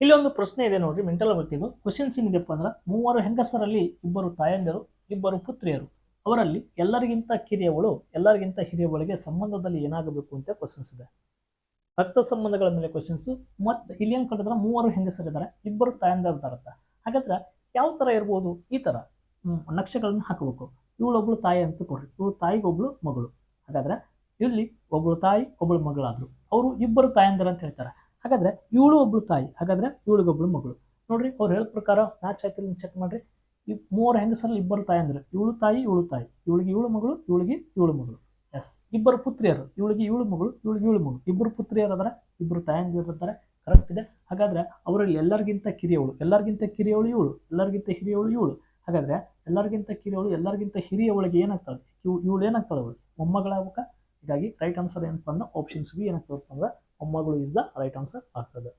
ಇಲ್ಲಿ ಒಂದು ಪ್ರಶ್ನೆ ಇದೆ ನೋಡ್ರಿ ಮೆಂಟಲ್ ಗೊತ್ತಿದ್ದು ಕ್ವಶನ್ಸ್ ಏನಿದೆಪ್ಪ ಅಂದ್ರೆ, ಮೂವರು ಹೆಂಗಸರಲ್ಲಿ ಇಬ್ಬರು ತಾಯಂದಿರು, ಇಬ್ಬರು ಪುತ್ರಿಯರು. ಅವರಲ್ಲಿ ಎಲ್ಲರಿಗಿಂತ ಕಿರಿಯವಳು, ಎಲ್ಲರಿಗಿಂತ ಹಿರಿಯವಳಿಗೆ ಸಂಬಂಧದಲ್ಲಿ ಏನಾಗಬೇಕು ಅಂತ ಕ್ವಶನ್ಸ್ ಇದೆ. ರಕ್ತ ಸಂಬಂಧಗಳ ಮೇಲೆ ಕ್ವಶನ್ಸ್ ಮತ್ತೆ ಇಲ್ಲಿ ಏನ್ ಕಂಡದ್ರೆ ಮೂವರು ಹೆಂಗಸರಿದ್ದಾರೆ, ಇಬ್ಬರು ತಾಯಂದಿರು ಅಂತ ಹಾಗಾದ್ರೆ ಯಾವ ತರ ಇರ್ಬೋದು? ಈ ತರ. ನಕ್ಷೆಗಳನ್ನ ಹಾಕಬೇಕು. ಇವಳೊಬ್ಳು ತಾಯಿ ಅಂತ ಕೊಡ್ರಿ. ಇವಳು ತಾಯಿಗೊಬ್ಳು ಮಗಳು. ಹಾಗಾದ್ರೆ ಇಲ್ಲಿ ಒಬ್ಳು ತಾಯಿ, ಒಬ್ಳು ಮಗಳಾದ್ರು. ಅವರು ಇಬ್ಬರು ತಾಯಂದಿರು ಅಂತ ಹೇಳ್ತಾರೆ. ಹಾಗಾದ್ರೆ ಇವಳು ಒಬ್ಳು ತಾಯಿ, ಹಾಗಾದ್ರೆ ಇವಳಿಗೊಬ್ಳು ಮಗಳು. ನೋಡ್ರಿ, ಅವ್ರು ಹೇಳೋ ಪ್ರಕಾರ ಮ್ಯಾಚ್ ಆಯ್ತು ಚೆಕ್ ಮಾಡ್ರಿ. ಈ ಮೂವರು ಹೆಂಗಸರಲ್ಲಿ ಇಬ್ಬರು ತಾಯಿ ಅಂದ್ರೆ ಇವಳು ತಾಯಿ ಇವಳು ತಾಯಿ. ಇವಳಿಗೆ ಇವಳು ಮಗಳು, ಇವಳಿಗೆ ಇವಳು ಮಗಳು. ಎಸ್ ಇಬ್ಬರು ಪುತ್ರಿಯರು, ಇವಳಿಗೆ ಇವಳು ಮಗಳು, ಇವಳಿಗೆ ಇವಳು ಮಗಳು. ಇಬ್ಬರು ಪುತ್ರಿಯರು ಅದರ, ಇಬ್ಬರು ತಾಯಂದಿರು ಇರ್ತಾರೆ ಕರೆಕ್ಟ್ ಇದೆ. ಹಾಗಾದ್ರೆ ಅವರಲ್ಲಿ ಎಲ್ಲರಿಗಿಂತ ಕಿರಿಯವಳು ಎಲ್ಲರಿಗಿಂತ ಕಿರಿಯವಳು ಇವಳು, ಎಲ್ಲರಿಗಿಂತ ಹಿರಿಯವಳು ಇವಳು. ಹಾಗಾದ್ರೆ ಎಲ್ಲರಿಗಿಂತ ಕಿರಿಯವಳು, ಎಲ್ಲರಿಗಿಂತ ಹಿರಿಯವಳಿಗೆ ಏನಾಗ್ತಾಳೆ? ಇವಳು ಏನಾಗ್ತಾಳೆ ಅವಳು? ಮೊಮ್ಮಗಳಾಗಬೇಕಾ? ಹೀಗಾಗಿ ರೈಟ್ ಆನ್ಸರ್ ಏನಪ್ಪ ಅಂದ್ರೆ ಆಪ್ಷನ್ಸ್ ಬಿ ಏನಾಗ್ತದಪ್ಪ ಅಂದ್ರೆ ಮೊಮ್ಮಗಳು ಇಸ್ ದ ರೈಟ್ ಆನ್ಸರ್ ಆಗ್ತದೆ.